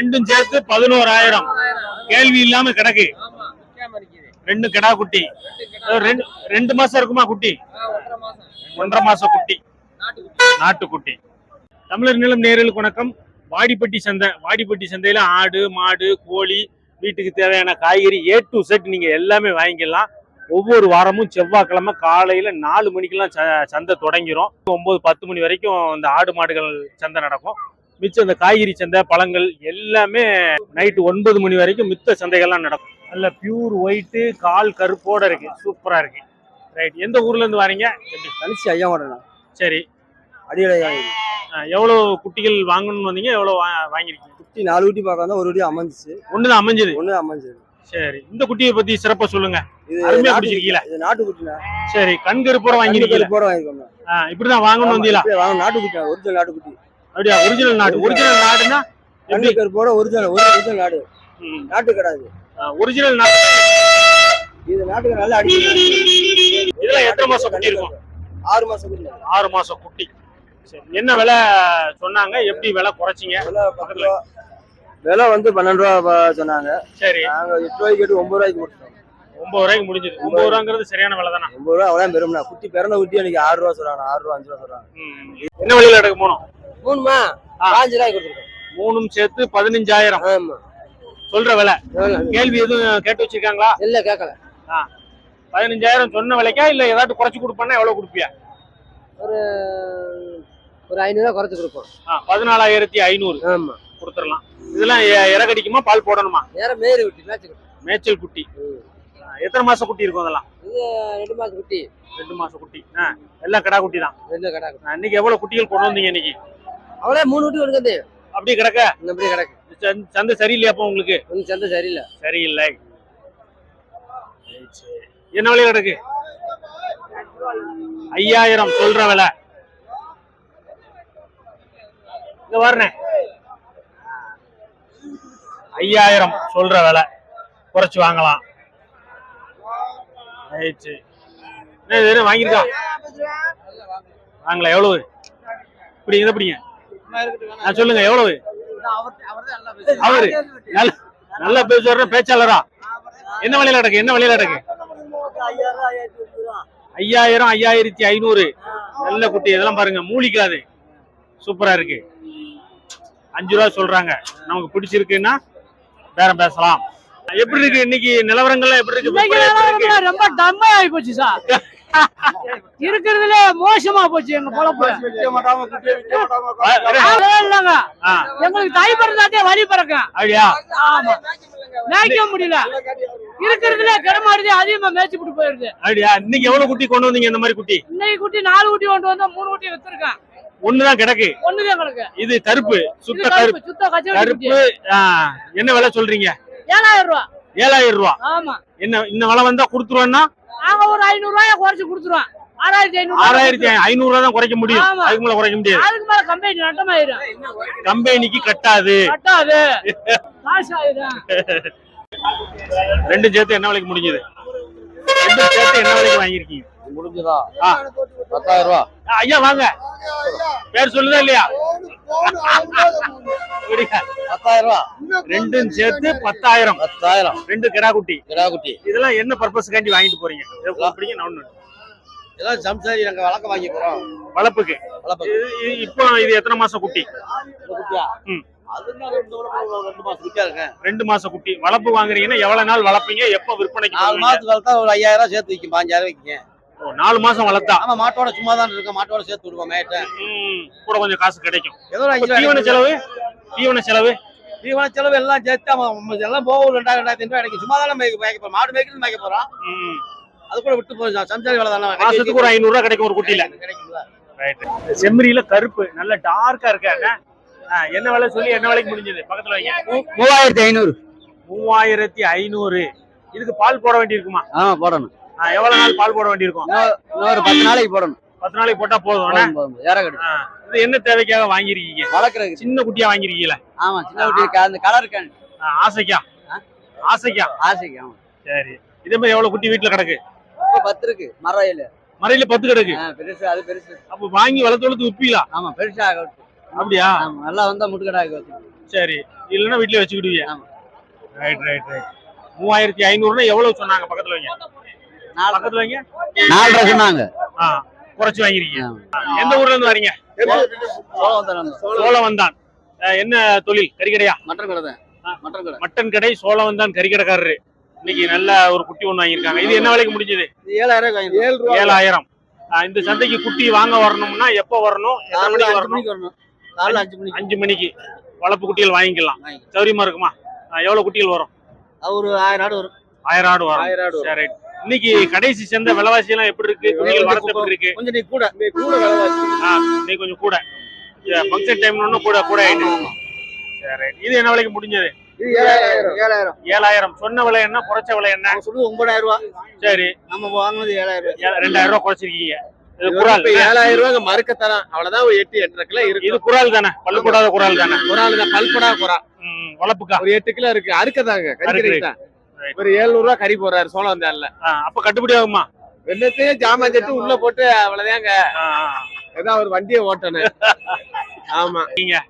ரெண்டும் சேர்த்து பதினோராயிரம். கேள்வி இல்லாம கிடக்கு. ரெண்டு கிடா குட்டி. ரெண்டு ரெண்டு மாசம் இருக்குமா குட்டி? ஒன்றரை மாசம் குட்டி. நாட்டுக்குட்டி. தமிழர் நிலம் நேரலுக்கு வணக்கம். வாடிப்பட்டி சந்தை வாடிப்பட்டி சந்தையில ஆடு மாடு கோழி வீட்டுக்கு தேவையான காய்கறி ஏ டு செட் நீங்க எல்லாமே வாங்கிக்கலாம். ஒவ்வொரு வாரமும் செவ்வாய்க்கிழமை காலையில நாலு மணிக்கெல்லாம் ச- சந்தை தொடங்கிரும். ஒன்பது பத்து மணி வரைக்கும் இந்த ஆடு மாடுகள் சந்தை நடக்கும். மிச்சம் இந்த காய்கறி சந்தை பழங்கள் எல்லாமே நைட்டு ஒன்பது மணி வரைக்கும் மித்த சந்தைகள்லாம் நடக்கும். நல்ல பியூர் ஒயிட்டு கால் கருப்போட இருக்கு. சூப்பரா இருக்கு. ரைட் எந்த ஊர்ல இருந்து வரீங்க? கழிச்சு ஐயா மாட்டேன் சரி அடியோட அஹ் எவ்வளவு குட்டிகள் வாங்கணும்னு வந்தீங்க? எவ்வளவு வா- வாங்கிருக்கீங்க குட்டி நாலு குட்டி பார்க்க ஒரு குட்டி அமைஞ்சிச்சு. ஒண்ணுதான் அமைஞ்சது? ஒண்ணு அமைஞ்சது. சரி. இந்த குட்டியை பத்தி சிறப்பா சொல்லுங்க. இது அருமையா பிடிச்சிருக்கீங்களா இது நாட்டு குட்டினா சரி. கண் கருப்போட வாங்கிருக்கீங்க போட வாங்கிக்கோங்க இப்படிதான் வாங்கணும் வந்தீங்களா? அப்படியே வாங்க நாட்டு குட்டி ஒரிஜினல் நாட்டு குட்டி. அப்படியா? ஒரிஜினல் நாடு. ஒரிஜினல் நாடுன்னா எப்படி? கருப்போட ஒரிஜினல் ஒரிஜினல் நாடு. நாட்டு கிடையாது ஒரிஜினல் நாடு. இது நாட்டுக்கு நல்லா அடிச்சு இதெல்லாம் எத்தனை மாசம் குட்டி இருக்கும் ஆறு மாசம் குட்டி. ஆறு மாசம் குட்டி. சரி என்ன விலை சொன்னாங்க? எப்படி விலை குறைச்சிங்க? விலை வந்து பன்னெண்டு ரூபா சொன்னாங்க. சரி. நாங்க எட்டு ரூபாய்க்கு கேட்டு ஒன்பது ரூபாய்க்கு கொடுத்தோம். ஒன்பது ரூபாய்க்கு முடிஞ்சது. ஒன்பது ரூபாங்கிறது சரியான விலை தானே? ஒன்பது ரூபா அவ்வளோ பெரும்னா. குட்டி பிறந்த குட்டி எனக்கு ஆறு ரூபா சொல்றாங்க. ஆறு ரூபா அஞ்சு ரூபா சொல்றாங்க. என்ன விலையில எடுக்க போனோம்? மூணுமா. பாஞ்சு ரூபாய்க்கு கொடுத்துருக்கோம். மூணும் சேர்த்து பதினஞ்சாயிரம். ஆமா. சொல்ற விலை. கேள்வி எதுவும் கேட்டு வச்சிருக்காங்களா? இல்ல கேட்கல பதினஞ்சாயிரம் சொன்ன விலைக்கா இல்ல ஏதாட்டும் குறைச்சு கொடுப்பானா எவ்வளவு கொடுப்பியா? ஒரு ஒரு ஐநூறுரூவா குறைச்சு கொடுப்போம். பதினாலாயிரத்தி ஐநூறு. ஆமா. கொடுத்துடலாம். இதெல்லாம் இறகடிக்குமா? பால் போடணுமா? நேரம் மேரி குட்டி மேட்ச் குட்டி. மேய்ச்சல் குட்டி. எத்தனை மாசம் குட்டி இருக்கும் அதெல்லாம்? இது ரெண்டு மாசம் குட்டி. ரெண்டு மாசம் குட்டி. ஆ, எல்லாம் கடா குட்டி தான். ரெண்டு கடை இன்னைக்கு எவ்வளவு குட்டிகள் கொண்டு வந்தீங்க இன்னைக்கு? அவ்வளோ மூணு குட்டி கொடுக்குது அப்படியே கிடக்க? இந்த அப்படி கிடக்கு சந்தை- சந்தை சரியில்லையாப்பா உங்களுக்கு? கொஞ்சம் சந்தை சரியில்லை. சரியில்லை. சரி, சரி. என்ன விலை கிடக்கு? ஐயாயிரம் சொல்ற விலை. இங்க வரனே ஐயாயிரம் சொல்ற விலை. குறைச்சு வாங்கலாம். ரைட் சரி. என்ன வாங்கியிருக்கா? வாங்கலாம் எவ்வளவு? இப்படி இதை பிடிங்க? சொல்லுங்க எவ்வளவு? அவரு. நல்ல நல்லா பேசுற பேச்சாளரா? என்ன விலையில கிடக்கு என்ன விலையில கிடக்கு ஐயாயிரம் ஐயாயிரத்தி ஐநூறு. நல்ல குட்டி இதெல்லாம் பாருங்க மூலிக்காது. சூப்பரா இருக்கு. அஞ்சு ரூபா சொல்றாங்க. நமக்கு பிடிச்சிருக்குன்னா பேரம் பேசலாம். எப்படி இருக்கு இன்னைக்கு நிலவரங்கள்லாம் எப்படி இருக்கு? ரொம்ப டம்மா ஆகி போச்சு சார். இருக்கிறதுல மோசமா போச்சு எங்க பொழப்பு. இல்லைங்க. எங்களுக்கு தை பிறந்தாட்டே வழி பிறக்கும் ஆமா. மேய்க்க முடியல. இருக்கிறதுல கிடமாடுது அதிகமா மேய்ச்சி விட்டு போயிருது. அப்படியா? இன்னைக்கு எவ்வளவு குட்டி கொண்டு வந்தீங்க இந்த மாதிரி குட்டி? இன்னைக்கு குட்டி நாலு குட்டி கொண்டு வந்தா மூணு குட்டி வித்துருக்கேன். ஒண்ணுதான் கிடக்கு. ஒண்ணுதான் கிடக்கு. இது கருப்பு சுத்த கருப்பு. சுத்த கருப்பு என்ன விலை சொல்றீங்க? ஏழாயிரம் ரூபா. ஏழாயிரம் ரூபா. ஆமா. என்ன இந்த விலை வந்தா கொடுத்துருவோம்னா நாங்க ஒரு ஐநூறு ரூபாய குறைச்சு கொடுத்துருவோம் ஆறாயிரத்தி ஐநூறு ஆறாயிரத்தி ஐநூறு ரூபா தான் குறைக்க முடியும். ஆமா. அதுக்கு மேல குறைக்க முடியாது. அதுக்கு மேல கம்பெனி நட்டமாயிரும். கம்பெனிக்கு கட்டாது. கட்டாது. ஆயிரும் ரெண்டும் சேர்த்து என்ன விலைக்கு முடிஞ்சது? ரெண்டும் சேர்த்து என்ன விலைக்கு வாங்கியிருக்கீங்க? முடிஞ்சுதா? ஆ. பத்தாயிரம் ரூபா. ஐயா வாங்க. பேர் சொல்லுதா இல்லையா? ரெண்டும் சேர்த்து பத்தாயிரம். பத்தாயிரம். ரெண்டு கிடா குட்டி கிடா குட்டி இதெல்லாம் என்ன பர்பஸ்க்காண்டி வாங்கிட்டு போறீங்க? இதை பிடிங்க நான் ஒண்ணு இதெல்லாம் சம்சாரி நாங்க வழக்க வாங்கி போறோம். வளர்ப்புக்கு. இப்போ இது எத்தனை மாசம் குட்டி? குட்டியா? ம். ரெண்டு மாசம் மாசம் குட்டி. வளர்ப்பு வாங்குறீங்கன்னா எவ்வளவு நாள் வளர்ப்பீங்க? எப்ப விற்பனைக்கு நாலு வளர்த்தா ஒரு ஐயாயிரம் சேர்த்து வைக்கும் பாஞ்சாயிரம் வைக்கிங்க நாலு மாசம் வளர்த்தா? ஆமா மாட்டோட சும்மா தான் இருக்கேன். மாட்டோட சேர்த்து விடுவோம் மேட்டை. கூட கொஞ்சம் காசு கிடைக்கும். ஏதோ ஒரு தீவன ரூபாய் செலவு? தீவன செலவு? தீவன செலவு எல்லாம் சேர்த்து எல்லாம் போகும் ரெண்டாயிரம் ரெண்டாயிரத்தி ஐநூறு எனக்கு சும்மா தானே மேய்க்க போறோம் மாடு மேய்க்கிறது மேய்க்க போறோம் அது கூட விட்டு போய் சம்சாரி வேலை தானே. மாசத்துக்கு ஒரு ஐநூறு ரூபாய் கிடைக்கும் ஒரு குட்டியில. செம்மறியில கருப்பு நல்ல டார்க்கா இருக்காங்க என்ன? விலை சொல்லி என்ன விலைக்கு முடிஞ்சது? பக்கத்துல மூவாயிரத்தி ஐநூறு. மூவாயிரத்தி ஐநூறு. இதுக்கு பால் போட வேண்டியிருக்குமா? ஆமா போடணும். ஆ, எவ்வளவு நாள் பால் போட வேண்டியிருக்கும்? இன்னொரு பத்து நாளைக்கு போடணும். பத்து நாளைக்கு போட்டா போதும் இது என்ன தேவைக்காக வாங்கிருக்கீங்க வளர்க்குறதுக்கு. சின்ன குட்டியா வாங்கிருக்கீங்களா ஆமா சின்ன குட்டி அந்த கலர் ஆ, ஆசைக்கா? ஆசைக்கா? ஆசைக்கு ஆமா. சரி. இதே மாதிரி எவ்வளவு குட்டி வீட்டுல கிடக்கு? பத்து இருக்கு மரையில மறையில பத்து கிடக்கு? பெருசு அது பெருசு. அப்ப வாங்கி வளர்த்து வளர்த்து விப்பீங்களா? ஆமா பெருசா அப்படியா? ஆமா நல்லா வந்தா முட்டுக்கடா ஆகட்டும் சரி. இல்லைன்னா வீட்லயே வச்சுக்கிடுவீங்க ஆமா. ரைட் ரைட் ரைட் மூவாயிரத்தி ஐநூறுனா எவ்வளவு சொன்னாங்க பக்கத்துல வைங்க? நாலரை சொன்னாங்க ஆ குறைச்சு வாங்கிருக்கீங்க. எந்த ஊர்ல இருந்து வரீங்க? சோழவந்தான். அஹ், என்ன தொழில்? கறிக்கடையா? மட்டன் கடை மட்டன் கடை. மட்டன் கடை சோழவந்தான் கறிக்கடைக்காரரு. இன்னைக்கு நல்ல ஒரு குட்டி ஒண்ணு வாங்கியிருக்காங்க. இது என்ன விலைக்கு முடிஞ்சது? ஏழாயிரம் ஏழாயிரம். இந்த சந்தைக்கு குட்டி வாங்க வரணும்னா எப்போ வரணும்? வரணும்? அஞ்சு மணிக்கு. அஞ்சு மணிக்கு. வளர்ப்பு குட்டிகள் வாங்கிக்கலாம். சௌரியமா இருக்குமா? எவ்வளவு குட்டிகள் வரும்? ஒரு ஆயிரம் ஆடு வரும். ஆயிரம் ஆடு வரும். ஆயிரம் ஆடு வரும். சரி. இன்னைக்கு கடைசி சந்தை விலைவாசி எல்லாம் எப்படி இருக்கு? குட்டிகள் வரத்து எப்படி இருக்கு? கொஞ்சம் நீ கூட. நீ கூட விலைவாசி. ஆ, இன்னைக்கு கொஞ்சம் கூட. ஃபங்க்ஷன் டைம் ஒன்றும் கூட கூட ஆயிட்டு. சரி. இது என்ன விலைக்கு முடிஞ்சது? இது ஏழாயிரம். ஏழாயிரம். ஏழாயிரம். சொன்ன விலை என்ன குறைச்ச விலை என்ன? சொல்லுது ஒன்பதாயிரம் ரூபா. சரி. நம்ம வாங்கினது ஏழாயிரம் ரெண்டாயிரம் ரூபாய் குறைச்சிருக்கீங்க. குரால் ஏழாயிரம் ரூபாய் மறுக்க தரான். அவ்வளவுதான் ஒரு எட்டு எட்டரை கிலோ இருக்கு. இது குரால் தானே. பல்லு போடாத குரால் தானே. ஆளு தான் பல்படா குறா. ம், வளர்ப்புக்கா. ஒரு எட்டு கிலோ இருக்கு. அறுக்கதாங்க. ஒரு ஏழுநூறு ரூபாய் கறி போறாரு சோளம் தான்ல அப்ப கட்டுப்படி ஆகுமா? வெள்ளத்தையும் ஜாமான் செட்டு உள்ள போட்டு அவ்வளவுதாங்க ஏதாவது ஒரு வண்டியை ஓட்டணும். ஆமா.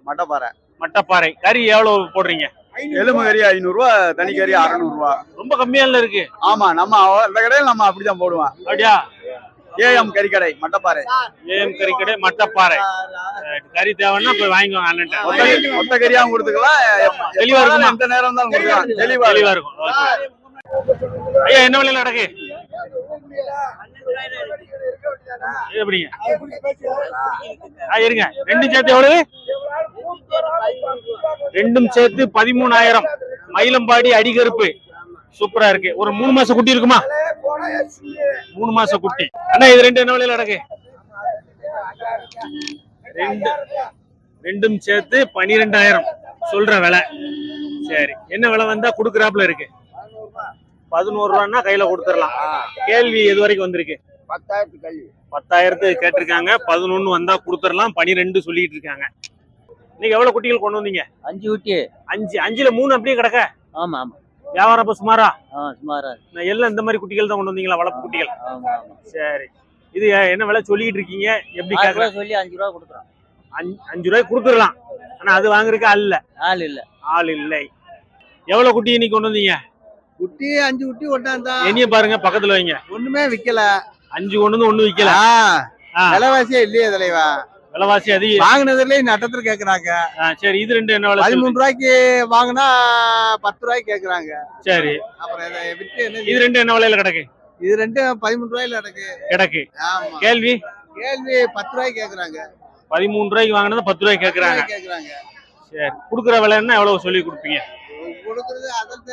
மட்டப்பாறை. மட்டப்பாறை. கறி எவ்வளவு போடுறீங்க? எலும்பு கறி ஐநூறு ரூபா தனி கறி அறநூறு ரூபா ரொம்ப கம்மியா இருக்கு. ஆமா நம்ம அந்த கடையில் நம்ம அப்படிதான் போடுவோம். அப்படியா? ஏஎம் கறிக்கடை மட்டப்பாறை. ஏஎம் கறி கடை மட்டப்பாறை. கறி தேவைன்னா போய் வாங்கிக்கோங்க அண்ணன்ட்ட. மொத்த கறி- மொத்த கறியாவும் கொடுத்துக்கலாம். தெளிவா இருக்குமா? எந்த நேரம் இருந்தாலும் கொடுக்கலாம். தெளிவா. தெளிவா இருக்கும். ஐயா என்ன விலையில நடக்கு? எப்படிங்க? ஆ, இருங்க. ரெண்டும் சேர்த்து எவ்வளவு? ரெண்டும் சேர்த்து பதிமூணாயிரம். மயிலம்பாடி அடிகருப்பு. சூப்பரா இருக்கு. ஒரு மூணு மாசம் குட்டி இருக்குமா? மூணு மாசம் குட்டி. அண்ணா இது ரெண்டு என்ன விலையில நடக்கு? ரெண்டு. ரெண்டும் சேர்த்து பனிரெண்டாயிரம். சொல்ற விலை. சரி. என்ன விலை வந்தா குடுக்கறாப்புல இருக்கு? பதினோரு ரூபான்னா கையில கொடுத்துடலாம். கேள்வி எது வரைக்கும் வந்திருக்கு? பத்தாயிரத்து பத்தாயிரத்து கேட்டிருக்காங்க. பதினொன்னு வந்தா கொடுத்துடலாம். பனிரெண்டு சொல்லிட்டு இருக்காங்க. நீங்க எவ்வளவு குட்டிகள் கொண்டு வந்தீங்க? அஞ்சு ஊட்டி அஞ்சு. அஞ்சுல மூணு அப்படியே கிடக்க? ஆமா ஆமா. வியாபாரம் இப்ப சுமாரா ஆ சுமாரா நான் எல்லாம் இந்த மாதிரி குட்டிகள் தான் கொண்டு வந்தீங்களா வளர்ப்பு குட்டிகள்? சரி. இது என்ன விலை சொல்லிட்டு இருக்கீங்க? எப்படி ரூபாய் சொல்லி அஞ்சு ரூபா கொடுக்குறோம். அஞ்சு- அஞ்சு ரூபாய்க்கு கொடுத்துடலாம். ஆனா அது வாங்குறதுக்கு ஆள் இல்ல. ஆள் இல்ல. ஆள் இல்லை. எவ்வளவு குட்டி இன்னைக்கு கொண்டு வந்தீங்க? குட்டி அஞ்சு குட்டி ஒட்டாந்தா என்னைய பாருங்க பக்கத்துல வைங்க. ஒண்ணுமே விக்கல. அஞ்சு கொண்டு வந்து ஒண்ணு விக்கல. ஆ. விலைவாசியே இல்லையே தலைவா. விலைவாசி அதிகம் வாங்கினதுலயே நட்டத்துல கேக்குறாங்க. ஆ, சரி இது ரெண்டு என்ன விலை? பதிமூணு ரூபாய்க்கு வாங்கினா பத்து ரூபாய்க்கு கேக்குறாங்க. சரி. அப்புறம் இதை வித்து என்ன இது ரெண்டு என்ன விலையில கிடக்கு? இது ரெண்டும் பதிமூணு ரூபாயில நடக்கு கிடக்கு. ஆமா. கேள்வி? கேள்வி பத்து ரூபாய்க்கு கேக்குறாங்க. பதிமூணு ரூபாய்க்கு வாங்கினது பத்து ரூபாய்க்கு கேக்குறாங்க கேக்குறாங்க. சரி. குடுக்குற விலைன்னா எவ்வளவு சொல்லி கொடுப்பீங்க? கொடுக்கறது அதற்கு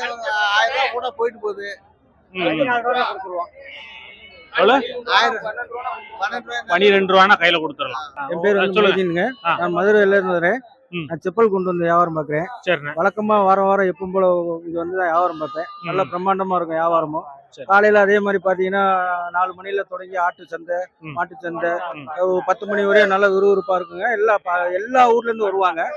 ஆயிரம் ரூபாய் கூட போயிட்டு போகுது. பனிரெண்டு ரூபானா கையில கொடுத்துடலாம். என் பேர் சொல்லுங்க. நான் மதுரையில இருந்து வரேன். நான் செப்பல் கொண்டு வந்து வியாபாரம் பார்க்குறேன். சரிண்ணே. வழக்கமா வாரம் வாரம் எப்பவும் போல இங்க வந்து தான் வியாபாரம் பார்ப்பேன். நல்லா. பிரம்மாண்டமா இருக்கும் வியாபாரமும். சரி. காலையில அதே மாதிரி பாத்தீங்கன்னா நாலு மணில தொடங்கி ஆட்டு சந்தை. மாட்டு சந்தை பத்து மணி வரையும் நல்லா விறுவிறுப்பா இருக்குங்க. எல்லா ப- எல்லா ஊர்ல இருந்து வருவாங்க.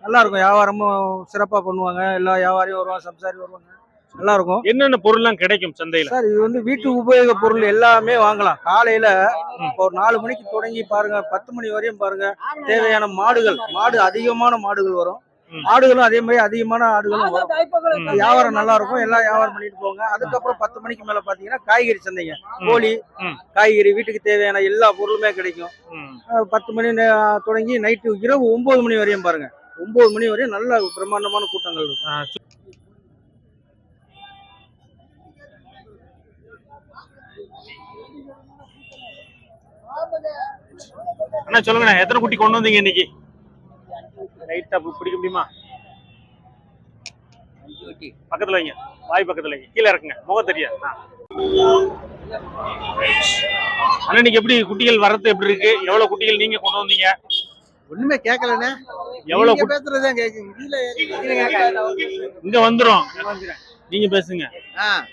நல்லா இருக்கும். வியாபாரமும் சிறப்பா பண்ணுவாங்க. எல்லா வியாபாரியும் வருவாங்க சம்சாரி வருவாங்க. நல்லா இருக்கும் என்னென்ன பொருள்லாம் கிடைக்கும் சந்தையில? சார் இது வந்து வீட்டு உபயோக பொருள் எல்லாமே வாங்கலாம். காலையில ஒரு நாலு மணிக்கு தொடங்கி பாருங்க பத்து மணி வரையும் பாருங்க தேவையான மாடுகள் மாடு அதிகமான மாடுகள் வரும். ஆடுகளும் அதே மாதிரி அதிகமான ஆடுகளும் வரும். வியாபாரம் நல்லா இருக்கும் எல்லாம் வியாபாரம் பண்ணிட்டு போங்க. அதுக்கப்புறம் பத்து மணிக்கு மேல பாத்தீங்கன்னா காய்கறி சந்தைங்க. கோழி. காய்கறி வீட்டுக்கு தேவையான எல்லா பொருளுமே கிடைக்கும். பத்து மணி தொடங்கி நைட்டு இரவு ஒன்பது மணி வரையும் பாருங்க. ஒன்பது மணி வரையும் நல்ல பிரம்மாண்டமான கூட்டங்கள் இருக்கும். அண்ணா சொல்லுங்கண்ணா எத்தனை குட்டி கொண்டு வந்தீங்க இன்னைக்கு? லைட்டா பிடிக்க முடியுமா? பக்கத்துல வைங்க. வாய் பக்கத்துல வைங்க. கீழே இறக்குங்க. முகம் தெரியாது. அண்ணா இன்னைக்கு எப்படி குட்டிகள் வரது எப்படி இருக்கு? எவ்வளவு குட்டிகள் நீங்க கொண்டு வந்தீங்க? ஒண்ணுமே கேட்கலண்ணே எவ்வளவு பேசுறதுதான் இதுல இங்க வந்துரும். நீங்க பேசுங்க.